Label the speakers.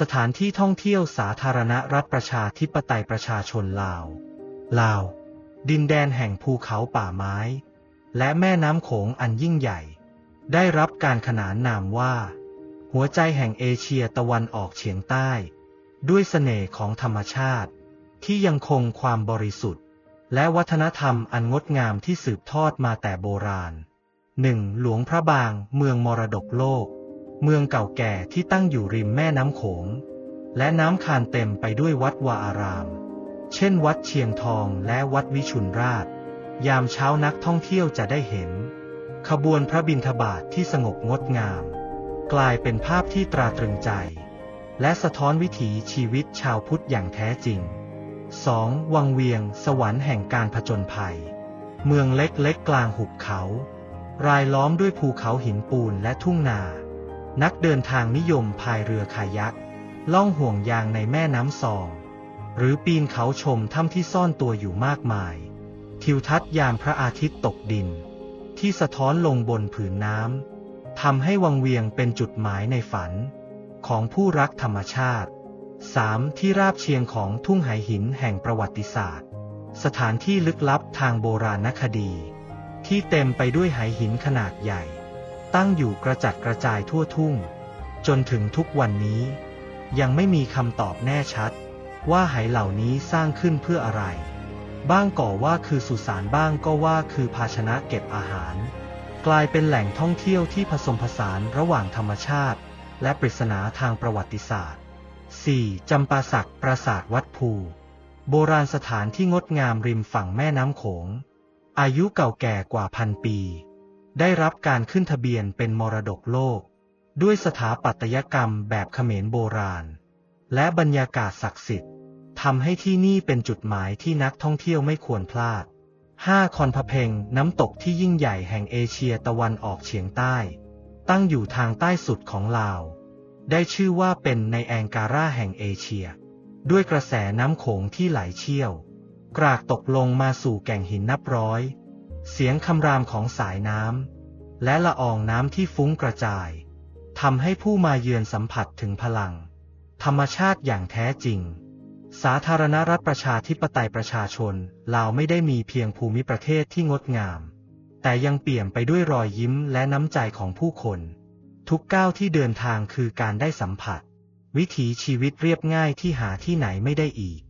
Speaker 1: สถานที่ท่องเที่ยวสาธารณรัฐประชาธิปไตยประชาชนลาว ลาว ดินแดนแห่งภูเขาป่าไม้ และแม่น้ำโขงอันยิ่งใหญ่ ได้รับการขนานนามว่า หัวใจแห่งเอเชียตะวันออกเฉียงใต้ ด้วยเสน่ห์ของธรรมชาติ ที่ยังคงความบริสุทธิ์ และวัฒนธรรมอันงดงามที่สืบทอดมาแต่โบราณหนึ่งหลวงพระบาง เมืองมรดกโลก เมืองเก่าแก่ที่ตั้งอยู่ริมแม่น้ำโขง และน้ำคานเต็มไปด้วยวัดวาอาราม เช่นวัดเชียงทองและวัดวิชุนราช ยามเช้านักท่องเที่ยวจะได้เห็น ขบวนพระบิณฑบาตทที่สงบงดงาม กลายเป็นภาพที่ตราตรึงใจ และสะท้อนวิถีชีวิตชาวพุทธอย่างแท้จริง 2. วังเวียง สวรรค์แห่งการผจญภัย เมืองเล็กๆกลางหุบเขา รายล้อมด้วยภูเขาหินปูนและทุ่งนา นักเดินทางนิยมพายเรือคายัก ล่องห่วงยางในแม่น้ำซอง หรือปีนเขาชมถ้ำที่ซ่อนตัวอยู่มากมาย ทิวทัศน์ยามพระอาทิตย์ตกดิน ที่สะท้อนลงบนผืนน้ำทำให้วังเวียงเป็นจุดหมายในฝัน ของผู้รักธรรมชาติ 3. ที่ราบเชียงของทุ่งไหหินแห่งประวัติศาสตร์ สถานที่ลึกลับทางโบราณคดี ที่เต็มไปด้วยไหหินขนาดใหญ่ ตั้งอยู่กระจัดกระจายทั่วทุ่ง จนถึงทุกวันนี้ ยังไม่มีคำตอบแน่ชัด ว่าไหเหล่านี้สร้างขึ้นเพื่ออะไร บ้างก่อว่าคือสุสานบ้างก็ว่าคือภาชนะเก็บอาหาร กลายเป็นแหล่งท่องเที่ยวที่ผสมผสานระหว่างธรรมชาติ และปริศนาทางประวัติศาสตร์ 4. จำปาสักปราสาทวัดภูโบราณสถานที่งดงามริมฝั่งแม่น้ำโขง อายุเก่าแก่กว่าพันปี ได้รับการขึ้นทะเบียนเป็นมรดกโลก ด้วยสถาปัตยกรรมแบบเขมรโบราณ และบรรยากาศศักดิ์สิทธิ์ทำให้ที่นี่เป็นจุดหมายที่นักท่องเที่ยวไม่ควรพลาด 5. คอนพะเพงน้ำตกที่ยิ่งใหญ่แห่งเอเชียตะวันออกเฉียงใต้ ตั้งอยู่ทางใต้สุดของลาว ได้ชื่อว่าเป็นในแองการาแห่งเอเชีย ด้วยกระแสน้ำโขงที่ไหลเชี่ยว กรากตกลงมาสู่แก่งหินนับร้อย เสียงคำรามของสายน้ำและละอองน้ำที่ฟุ้งกระจายทำให้ผู้มาเยือนสัมผัสถึงพลัง ธรรมชาติอย่างแท้จริง สาธารณรัฐประชาธิปไตยประชาชนลาวไม่ได้มีเพียงภูมิประเทศที่งดงาม แต่ยังเปี่ยมไปด้วยรอยยิ้มและน้ำใจของผู้คน ทุกก้าวที่เดินทางคือการได้สัมผัส วิถีชีวิตเรียบง่ายที่หาที่ไหนไม่ได้อีก